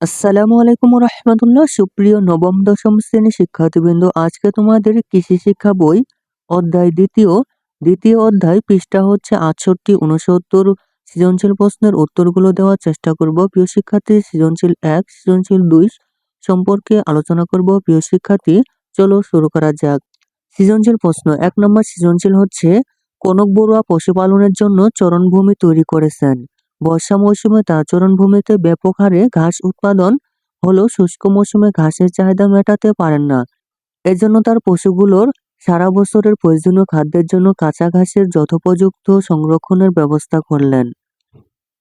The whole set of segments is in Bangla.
আসসালামু আলাইকুম রহমতুল্লাহ সুপ্রিয় নবম, দশম শ্রেণি শিক্ষার্থীবৃন্দ, আজকে তোমাদের কৃষি শিক্ষা বই অধ্যায় দ্বিতীয়। দ্বিতীয় অধ্যায় পৃষ্ঠা হচ্ছে আটষট্টি উনসত্তর সৃজনশীল প্রশ্নের উত্তরগুলো দেওয়ার চেষ্টা করব। প্রিয় শিক্ষার্থী, সৃজনশীল এক, সৃজনশীল দুই সম্পর্কে আলোচনা করব। প্রিয় শিক্ষার্থী, চলো শুরু করা যাক। সৃজনশীল প্রশ্ন, এক নম্বর সৃজনশীল হচ্ছে, কনক বড়ুয়া পশুপালনের জন্য চরণভূমি তৈরি করেছেন। বর্ষা মৌসুমে তার চরণভূমিতে ব্যাপক হারে ঘাস উৎপাদন হলেও শুষ্ক মৌসুমে ঘাসের চাহিদা মেটাতে পারেন না। এজন্য তার পশুগুলোর সারা বছরের প্রয়োজনীয় খাদ্যের জন্য কাঁচা ঘাসের যথোপযুক্ত সংরক্ষণের ব্যবস্থা করলেন।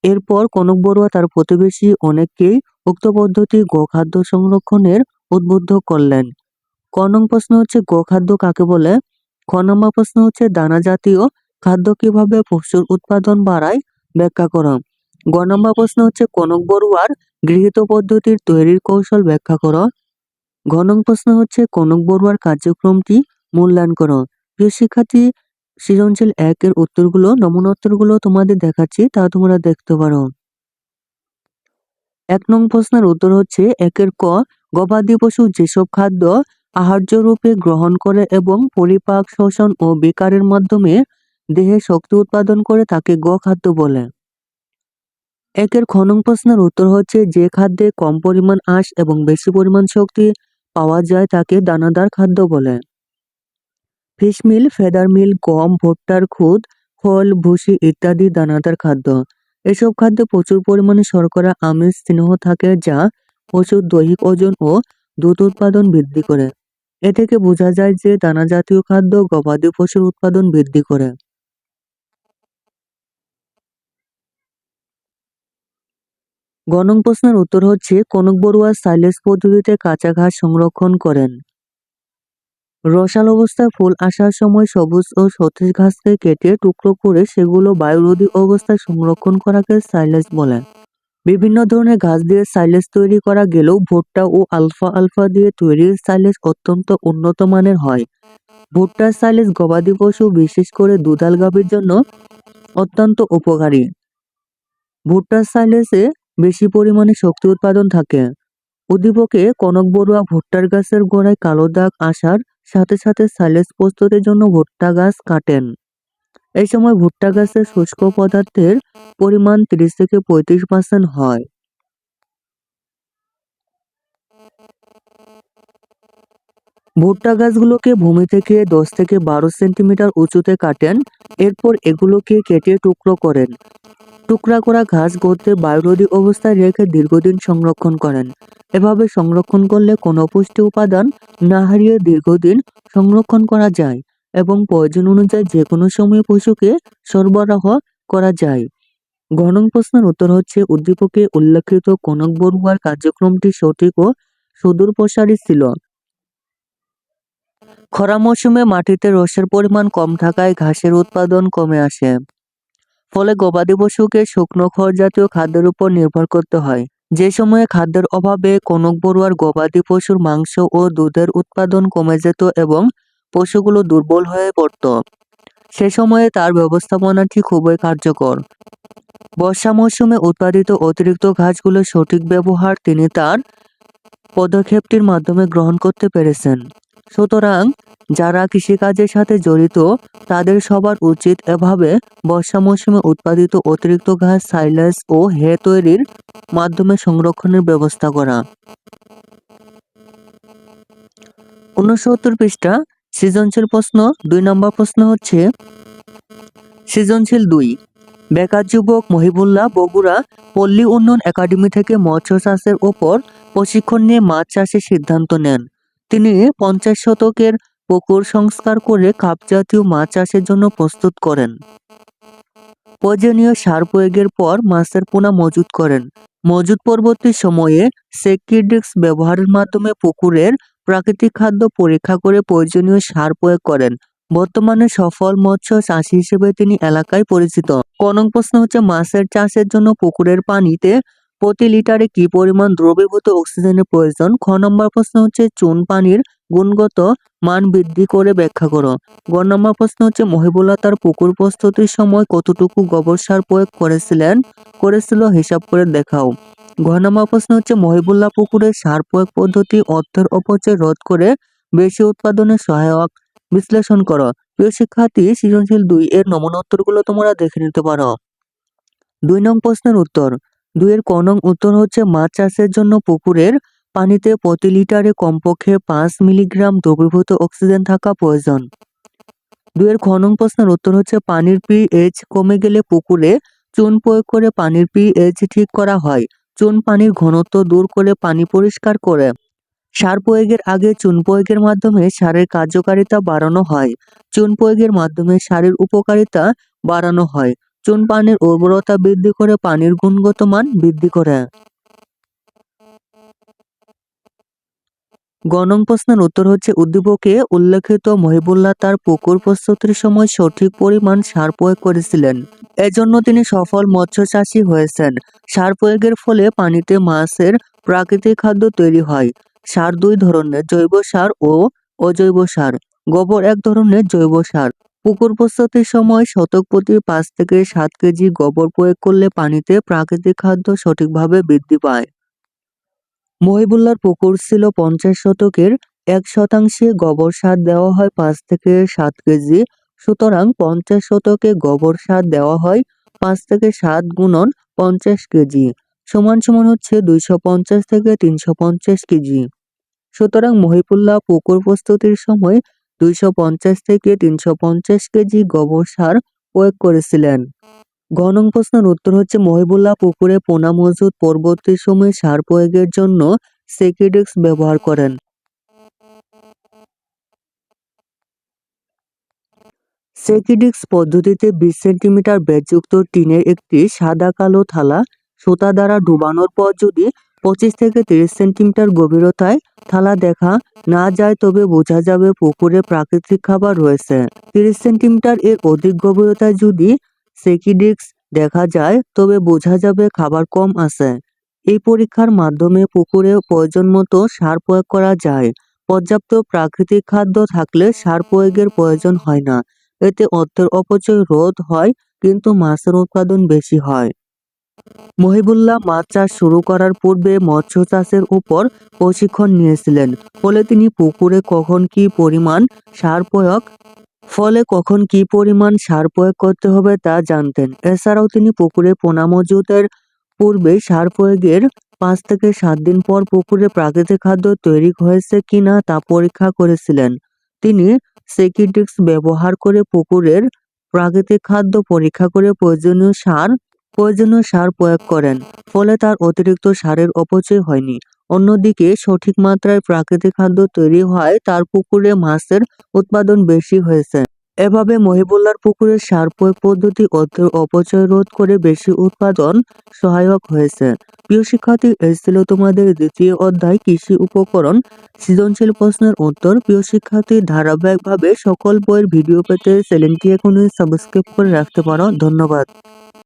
এরপর কনক বড়ুয়া তার প্রতিবেশী অনেককেই উক্ত পদ্ধতি গোখাদ্য সংরক্ষণের উদ্বুদ্ধ করলেন। ক নং প্রশ্ন হচ্ছে, গোখাদ্য কাকে বলে? খ প্রশ্ন হচ্ছে, দানা জাতীয় খাদ্য কীভাবে পশুর উৎপাদন বাড়ায়? ব্যাখ্যা করো। গ নম্বর প্রশ্ন হচ্ছে, কনক বড়ুয়ার গৃহীত পদ্ধতির তৈরির কৌশল ব্যাখ্যা করো। ঘ নং প্রশ্ন হচ্ছে, কনক বড়ুয়ার কার্যক্রমটি মূল্যায়ন করো। প্রিয় শিক্ষার্থী, সৃজনশীল একের উত্তরগুলো, নমুনা উত্তরগুলো তোমাদের দেখাচ্ছি, তা তোমরা দেখতে পারো। এক নং প্রশ্নের উত্তর হচ্ছে, একের ক, গবাদি পশু যেসব খাদ্য আহার্য রূপে গ্রহণ করে এবং পরিপাক, শোষণ ও বিকারের মাধ্যমে দেহে শক্তি উৎপাদন করে তাকে গ খাদ্য বলে। একের খনং প্রশ্নের উত্তর হচ্ছে যে খাদ্যে কম পরিমাণ আঁশ এবং বেশি পরিমাণ শক্তি পাওয়া যায় তাকে দানাদার খাদ্য বলে। ফিশ মিল, ফেদার মিল, গম, ভুট্টার খুদ, ফল, ভুসি ইত্যাদি দানাদার খাদ্য। এসব খাদ্যে প্রচুর পরিমাণে শর্করা, আমিষ, স্নেহ থাকে যা পশুর দৈহিক ওজন ও দুধ উৎপাদন বৃদ্ধি করে। এ থেকে বোঝা যায় যে দানা জাতীয় খাদ্য গবাদি পশুর উৎপাদন বৃদ্ধি করে। গণং প্রশ্নের উত্তর হচ্ছে, কনক বড়ুয়া সাইলেস পদ্ধতিতে কাঁচা ঘাস সংরক্ষণ করেন। রসাল অবস্থায় ফুল আসার সময় সবুজ ও সতেজ ঘাসকে কেটে টুকরো করে সেগুলো বায়ুরোধী অবস্থায় সংরক্ষণ করাকে সাইলেস বলে বিভিন্ন ধরনের ঘাস দিয়ে সাইলেস তৈরি করা গেলেও ভুট্টা ও আলফা আলফা দিয়ে তৈরি সাইলেস অত্যন্ত উন্নত মানের হয়। ভুট্টার সাইলেস গবাদি পশু, বিশেষ করে দুধাল গাভীর জন্য অত্যন্ত উপকারী। ভুট্টার সাইলেজে বেশি পরিমাণে শক্তি উৎপাদন থাকে। উদ্দীপকে কনক বড়ুয়া ভুট্টার গাছের গোড়ায় কালো দাগ আসার সাথে সাথে সাইলেজ প্রস্তুতের জন্য ভুট্টা গাছ কাটেন। এই সময় ভুট্টা গাছের শুষ্ক পদার্থের পরিমাণ তিরিশ থেকে পঁয়ত্রিশ পার্সেন্ট হয়। ভুট্টা গাছগুলোকে ভূমি থেকে দশ থেকে বারো সেন্টিমিটার উঁচুতে কাটেন, এরপর এগুলোকে কেটে টুকরো করেন। টুকরা করা ঘাস গড়তে বায়ুরোধী অবস্থায় রেখে দীর্ঘদিন সংরক্ষণ করেন। এভাবে সংরক্ষণ করলে কোনো পুষ্টি উপাদান না হারিয়ে দীর্ঘদিন সংরক্ষণ করা যায় এবং প্রয়োজন অনুযায়ী যে কোনো সময় পশুকে সরবরাহ করা যায়। ঘনং প্রশ্নের উত্তর হচ্ছে, উদ্দীপকে উল্লেখিত কনক বড়ুয়ার কার্যক্রমটি সঠিক ও সুদূর প্রসারী ছিল। খরা মৌসুমে মাটিতে রসের পরিমাণ কম থাকায় ঘাসের উৎপাদন কমে আসে। ফলে গবাদি পশুকে শুকনো খড় জাতীয় খাদ্যের উপর নির্ভর করতে হয়। যে সময়ে খাদ্যের অভাবে কনক বড়ুয়ার গবাদি পশুর মাংস ও দুধের উৎপাদন কমে যেত এবং পশুগুলো দুর্বল হয়ে পড়ত। সে সময়ে তার ব্যবস্থাপনাটি খুবই কার্যকর। বর্ষা মৌসুমে উৎপাদিত অতিরিক্ত ঘাসগুলোর সঠিক ব্যবহার তিনি তার পদক্ষেপটির মাধ্যমে গ্রহণ করতে পেরেছেন। সুতরাং যারা কৃষিকাজের সাথে জড়িত, তাদের সবার উচিত এভাবে বর্ষা মৌসুমে উৎপাদিত অতিরিক্ত ঘাস সাইলেজ ও হে তৈরির মাধ্যমে সংরক্ষণের ব্যবস্থা করা। উনসত্তর পৃষ্ঠা, সৃজনশীল প্রশ্ন। দুই নম্বর প্রশ্ন হচ্ছে, সৃজনশীল দুই, বেকার যুবক মহিবুল্লাহ বগুড়া পল্লী উন্নয়ন একাডেমি থেকে মৎস্য চাষের ওপর প্রশিক্ষণ নিয়ে মাছ চাষের সিদ্ধান্ত নেন। তিনি পঞ্চাশ শতকের পুকুর সংস্কার করে কাপ জাতীয় মাছ চাষের জন্য প্রস্তুত করেন। প্রয়োজনীয় সার প্রয়োগের পর মাছের পোনা মজুত করেন। মজুদ পরবর্তী সময়ে সেকিডিক্স ব্যবহারের মাধ্যমে পুকুরের প্রাকৃতিক খাদ্য পরীক্ষা করে প্রয়োজনীয় সার প্রয়োগ করেন। বর্তমানে সফল মৎস্য চাষি হিসেবে তিনি এলাকায় পরিচিত। কনক প্রশ্ন হচ্ছে, মাছের চাষের জন্য পুকুরের পানিতে প্রতি লিটারে কি পরিমাণ দ্রবীভূত অক্সিজেনের প্রয়োজন? খ নম্বর প্রশ্ন হচ্ছে, চুন পানির গুণগত মান বৃদ্ধি করে ব্যাখ্যা করো। গ নম্বর প্রশ্ন হচ্ছে, মহিবুল্লাহ তার পুকুর প্রস্তুতির সময় কতটুকু গোবর সার প্রয়োগ করেছিলেন? করেছিল, হিসাব করে দেখাও। ঘ নম্বর প্রশ্ন হচ্ছে, মহিবুল্লাহ পুকুরে সার প্রয়োগ পদ্ধতি, অর্থের অপচয় রোধ করে বেশি উৎপাদনে সহায়ক বিশ্লেষণ করো। প্রিয় শিক্ষার্থী, সৃজনশীল দুই এর নমুনা উত্তরগুলো তোমরা দেখে নিতে পারো। দুই নং প্রশ্নের উত্তর দুইয়ের ক নং উত্তর হচ্ছে মাছ চাষের জন্য পুকুরের পানিতে প্রতি লিটারে কমপক্ষে পাঁচ মিলিগ্রাম দ্রবীভূত অক্সিজেন থাকা প্রয়োজন। দুইয়ের খ নং প্রশ্নের উত্তর হচ্ছে পানির পিএইচ কমে গেলে পুকুরে চুন প্রয়োগ করে পানির পিএইচ ঠিক করা হয়। চুন পানির ঘনত্ব দূর করে পানি পরিষ্কার করে। সার প্রয়োগের আগে চুন প্রয়োগের মাধ্যমে সারের কার্যকারিতা বাড়ানো হয়। চুন প্রয়োগের মাধ্যমে সারের উপকারিতা বাড়ানো হয়। চুন পানির উর্বরতা বৃদ্ধি করে পানির গুণগত মান বৃদ্ধি করে। গণং প্রশ্নের উত্তর হচ্ছে, উদ্দীপকে উল্লেখিত মহিবুল্লাহ তার পুকুর প্রস্তুতির সময় সঠিক পরিমাণ সার প্রয়োগ করেছিলেন। এজন্য তিনি সফল মৎস্য চাষী হয়েছেন। সার প্রয়োগের ফলে পানিতে মাছের প্রাকৃতিক খাদ্য তৈরি হয়। সার দুই ধরনের, জৈব সার ও অজৈব সার। গোবর এক ধরনের, জৈব সার। পুকুর প্রস্তুতির সময় শতক প্রতি পাঁচ থেকে সাত কেজি গোবর প্রয়োগ করলে পানিতে প্রাকৃতিক খাদ্য সঠিকভাবে বৃদ্ধি পায়। মহিবুল্লার পুকুর ছিল পঞ্চাশ শতকের এক শতাংশে গোবর সার দেওয়া হয় পাঁচ থেকে সাত কেজি, সুতরাং পঞ্চাশ শতকে গোবর সার দেওয়া হয় পাঁচ থেকে সাত গুণন পঞ্চাশ কেজি, সমান সমান হচ্ছে দুইশো পঞ্চাশ থেকে তিনশো পঞ্চাশ কেজি। সুতরাং মহিবুল্লাহ পুকুর প্রস্তুতির সময় দুইশো পঞ্চাশ থেকে তিনশো পঞ্চাশ কেজি গোবর সার প্রয়োগ করেছিলেন। গণং প্রশ্নের উত্তর হচ্ছে মহিবুল্লাহ পুকুরে পোনা মজুদ পরবর্তী সময়ে সার প্রয়োগের জন্য সেকিডিক্স ব্যবহার করেন। সেকিডিক্স পদ্ধতিতে বিশ সেন্টিমিটার ব্যাসযুক্ত টিনের একটি সাদা কালো থালা সুতা দ্বারা ডুবানোর পর যদি পঁচিশ থেকে তিরিশ সেন্টিমিটার গভীরতায় থালা দেখা না যায় তবে বোঝা যাবে পুকুরে প্রাকৃতিক খাবার রয়েছে। তিরিশ সেন্টিমিটার এর অধিক গভীরতায় যদি সেকিডিক্স দেখা যায়, তবে বোঝা যাবে খাবার কম আছে। এই পরীক্ষার মাধ্যমে পুকুরে প্রয়োজন মতো সার প্রয়োগ করা যায়। পর্যাপ্ত প্রাকৃতিক খাদ্য থাকলে সার প্রয়োগের প্রয়োজন হয় না। এতে অর্থের অপচয় রোধ হয়, কিন্তু মাছের উৎপাদন বেশি হয়। মহিবুল্লাহ মাছ চাষ শুরু করার পূর্বে মৎস্য চাষের উপর প্রশিক্ষণ নিয়েছিলেন। ফলে তিনি পুকুরে কখন কি পরিমাণ সার প্রয়োগ, ফলে কখন কি পরিমাণ সার প্রয়োগ করতে হবে তা জানতেন। এছাড়াও তিনি পুকুরে পোনা মজুতের পূর্বে সার প্রয়োগের পাঁচ থেকে সাত দিন পর পুকুরে প্রাকৃতিক খাদ্য তৈরি হয়েছে কিনা তা পরীক্ষা করেছিলেন। তিনি সেকিডিক্স ব্যবহার করে পুকুরের প্রাকৃতিক খাদ্য পরীক্ষা করে প্রয়োজনীয় সার প্রয়োজনীয় সার প্রয়োগ করেন, ফলে তার অতিরিক্ত সারের অপচয় হয়নি। অন্যদিকে, সঠিক মাত্রায় প্রাকৃতিক খাদ্য তৈরি হয়, তার পুকুরে মাছের উৎপাদন বেশি হয়েছে। এভাবে মহিবুল্লার পুকুরে সার প্রয়োগ পদ্ধতি অর্থের অপচয় রোধ করে বেশি উৎপাদন সহায়ক হয়েছে। প্রিয় শিক্ষার্থী, এই ছিল তোমাদের দ্বিতীয় অধ্যায় কৃষি উপকরণ। সৃজনশীল প্রশ্নের উত্তর। প্রিয় শিক্ষার্থী, ধারাবাহিকভাবে সকল বইয়ের ভিডিও পেতে চ্যানেলটি এখনই সাবস্ক্রাইব করে রাখতে পারো। ধন্যবাদ।